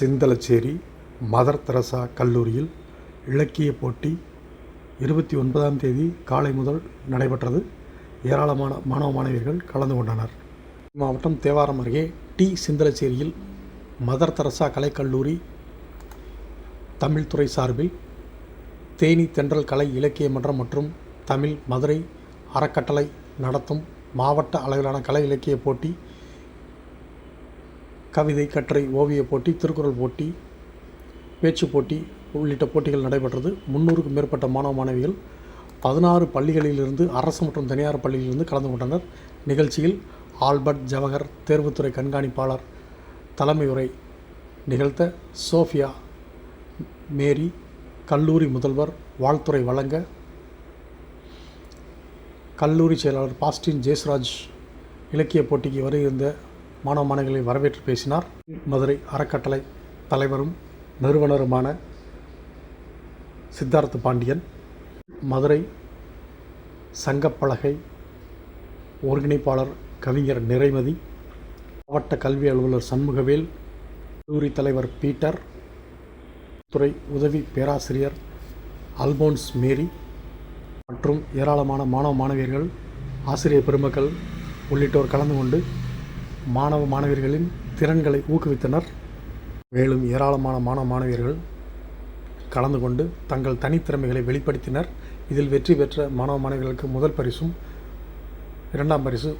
Sinthalacheri mother Teresa கல்லூரியில் இலக்கிய போட்டி இருபத்தி ஒன்பதாம் தேதி காலை முதல் நடைபெற்றது. ஏராளமான மாணவ மாணவியர்கள் கலந்து கொண்டனர். மாவட்டம் தேவாரம் அருகே டி. சிந்தலச்சேரியில் மதர் தெரசா கலைக்கல்லூரி தமிழ்துறை சார்பில் தேனி தென்றல் கலை இலக்கிய மன்றம் மற்றும் தமிழ் மதுரை அறக்கட்டளை நடத்தும் மாவட்ட அளவிலான கலை இலக்கிய போட்டி கவிதை கட்டுரை ஓவியப் போட்டி திருக்குறள் போட்டி பேச்சுப் போட்டி உள்ளிட்ட போட்டிகள் நடைபெற்றது. முந்நூறுக்கும் மேற்பட்ட மாணவ மாணவிகள் பதினாறு பள்ளிகளிலிருந்து அரசு மற்றும் தனியார் பள்ளிகளிலிருந்து கலந்து கொண்டனர். நிகழ்ச்சியில் ஆல்பர்ட் ஜவஹர் தேர்வுத்துறை கண்காணிப்பாளர் தலைமை உரை நிகழ்த்த சோஃபியா மேரி கல்லூரி முதல்வர் வாழ்த்துறை வழங்க கல்லூரி செயலாளர் பாஸ்டின் ஜெயஸ்ராஜ் இலக்கிய போட்டிக்கு வருகின்ற மாணவ மாணவிகளை வரவேற்று பேசினார். மதுரை அறக்கட்டளை தலைவரும் நிறுவனருமான சித்தார்த்த பாண்டியன். மதுரை சங்கப்பலகை ஒருங்கிணைப்பாளர் கவிஞர் நிறைமதி. மாவட்ட கல்வி அலுவலர் சண்முகவேல். கல்லூரி தலைவர் பீட்டர். துறை உதவி பேராசிரியர் அல்போன்ஸ் மேரி. மற்றும் ஏராளமான மாணவ மாணவியர்கள் ஆசிரியர் பெருமக்கள் உள்ளிட்டோர் கலந்து கொண்டு மாணவ மாணவியர்களின் திறன்களை ஊக்குவித்தனர். மேலும் ஏராளமான மாணவ மாணவியர்கள் கலந்து கொண்டு தங்கள் தனித்திறமைகளை வெளிப்படுத்தினர். இதில் வெற்றி பெற்ற மாணவ மாணவிகளுக்கு முதல் பரிசும் இரண்டாம் பரிசு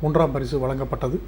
மூன்றாம் பரிசு வழங்கப்பட்டது.